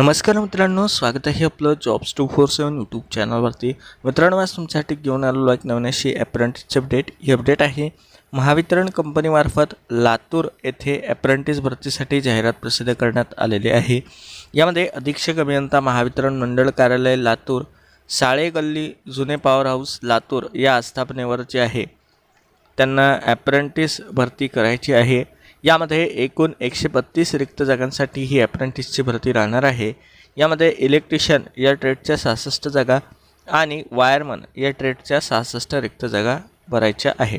नमस्कार मित्रांनो स्वागत आहे आपलं jobs two four seven YouTube चॅनलवरती मित्रांनो आज तुमच्यासाठी घेऊन आलेलो एक नवीन अशी अप्रेंटिसची अपडेट ही अपडेट आहे महावितरण कंपनीमार्फत लातूर येथे अप्रेंटिस भरतीसाठी जाहिरात प्रसिद्ध करण्यात आलेली आहे. यामध्ये अधीक्षक अभियंता महावितरण मंडळ कार्यालय लातूर साळे गल्ली जुने पॉवर हाऊस लातूर या आस्थापनेवर जे आहे. त्यांना ॲप्रंटिस भरती करायची आहे. यामध्ये एकूण एकशे बत्तीस रिक्त जागांसाठी ही ॲप्रेंटिसची भरती राहणार आहे. यामध्ये इलेक्ट्रिशियन या ट्रेडच्या सहासष्ट जागा आणि वायरमन या ट्रेडच्या सहासष्ट रिक्त जागा भरायच्या आहे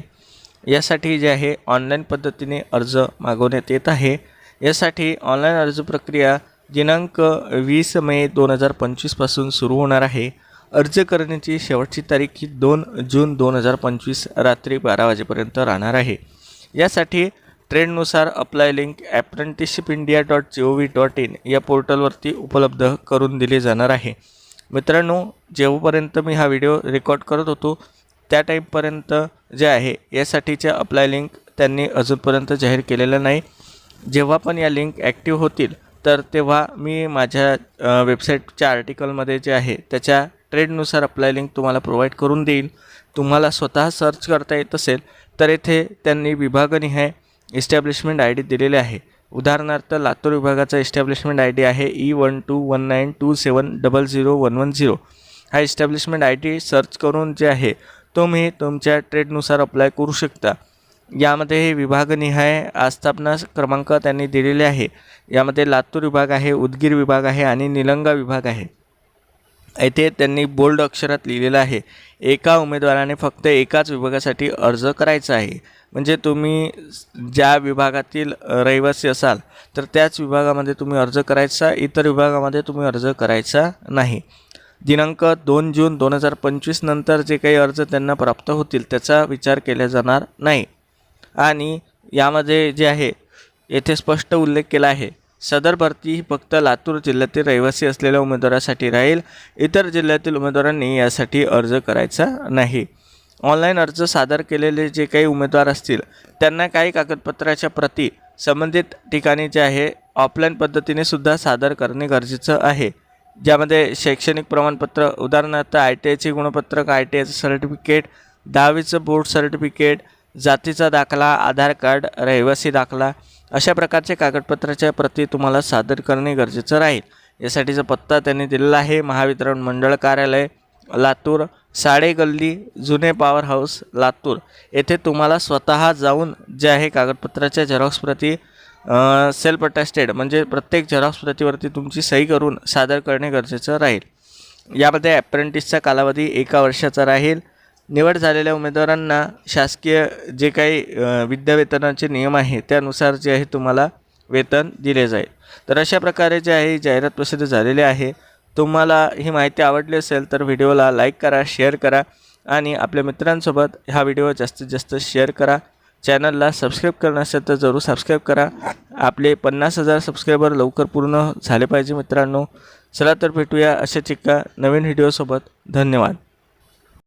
यासाठी जे आहे ऑनलाईन पद्धतीने अर्ज मागवण्यात येत आहे. यासाठी ऑनलाईन अर्ज प्रक्रिया दिनांक वीस मे दोन हजार पंचवीसपासून सुरू होणार आहे. अर्ज करण्याची शेवटची तारीख ही दोन जून दोन हजार पंचवीस रात्री बारा वाजेपर्यंत राहणार आहे. यासाठी ट्रेंडनुसार apply link apprenticeship India dot G O V dot in या पोर्टलवरती उपलब्ध करून दिली जाणार आहे. मित्रांनो जेव्हापर्यंत मी हा व्हिडिओ रेकॉर्ड करत होतो त्या टाईमपर्यंत जे आहे यासाठीच्या अप्लाय लिंक त्यांनी अजूनपर्यंत जाहीर केलेलं नाही. जेव्हा पण या लिंक ॲक्टिव्ह होतील तर तेव्हा मी माझ्या वेबसाईटच्या आर्टिकलमध्ये जे आहे त्याच्या ट्रेडनुसार अप्लाय लिंक तुम्हाला प्रोव्हाइड करून देईल तुम्हाला स्वतः सर्च करता येत असेल तर येथे त्यांनी विभागनिहाय इस्टॅब्लिशमेंट आय डी दिलेले आहे. उदाहरणार्थ लातूर विभागाचा इस्टॅब्लिशमेंट आय डी आहे E one two one nine two seven double zero one one zero हा इस्टॅब्लिशमेंट आय डी सर्च करून जे आहे तुम्ही तुमच्या ट्रेडनुसार अप्लाय करू शकता. यामध्ये हे विभागनिहाय आस्थापना क्रमांक त्यांनी दिलेले आहे. यामध्ये लातूर विभाग आहे उदगीर विभाग आहे आणि निलंगा विभाग आहे. येथे त्यांनी बोल्ड अक्षरात लिहिलेलं आहे एका उमेदवाराने फक्त एकाच विभागासाठी अर्ज करायचा आहे. म्हणजे तुम्ही ज्या विभागातील रहिवासी असाल तर त्याच विभागामध्ये तुम्ही अर्ज करायचा इतर विभागामध्ये तुम्ही अर्ज करायचा नाही. दिनांक दोन जून दोन हजार पंचवीस नंतर जे काही अर्ज त्यांना प्राप्त होतील त्याचा विचार केला जाणार नाही. आणि यामध्ये जे आहे येथे स्पष्ट उल्लेख केला आहे सदर भरती ही फक्त लातूर जिल्ह्यातील रहिवासी असलेल्या उमेदवारासाठी राहील. इतर जिल्ह्यातील उमेदवारांनी यासाठी अर्ज करायचा नाही. ऑनलाईन अर्ज सादर केलेले जे काही उमेदवार असतील त्यांना काही कागदपत्राच्या प्रती संबंधित ठिकाणी जे आहे ऑफलाईन पद्धतीने सुद्धा सादर करणे गरजेचं आहे. ज्यामध्ये शैक्षणिक प्रमाणपत्र उदाहरणार्थ आय टी आयचे गुणपत्रक आय टी आयचं सर्टिफिकेट दहावीचं बोर्ड सर्टिफिकेट जातीचा दाखला आधार कार्ड रहिवासी दाखला अशा प्रकारचे कागदपत्राच्या प्रती तुम्हाला सादर करणे गरजेचं राहील. यासाठीचा पत्ता त्यांनी दिलेला आहे महावितरण मंडळ कार्यालय लातूर साडे गल्ली जुने पॉवर हाऊस लातूर. येथे तुम्हाला स्वतः जाऊन जे आहे कागदपत्राच्या झेरॉक्स प्रती सेल्फ अटॅस्टेड म्हणजे प्रत्येक झेरॉक्स प्रतीवरती तुमची सही करून सादर करणे गरजेचं राहील. यामध्ये ॲप्रेंटिसचा कालावधी एका वर्षाचा राहील. निवड झालेल्या उमेदवारांना शासकीय जे काही विद्यावेतनाचे नियम आहे त्यानुसार जे आहे तुम्हाला वेतन दिले जाईल. तर अशा प्रकारे जे आहे जाहिरात प्रसिद्ध झालेली आहे. तुम्हाला ही माहिती आवडली असेल तर व्हिडिओला लाईक करा शेअर करा आणि आपल्या मित्रांसोबत हा व्हिडिओ जास्तीत जास्त शेअर करा. चॅनलला सबस्क्राईब करणं असेल तर जरूर सबस्क्राईब करा. आपले पन्नास हजार सबस्क्रायबर लवकर पूर्ण झाले पाहिजे मित्रांनो. चला तर भेटूया अशाच एका नवीन व्हिडिओसोबत. धन्यवाद.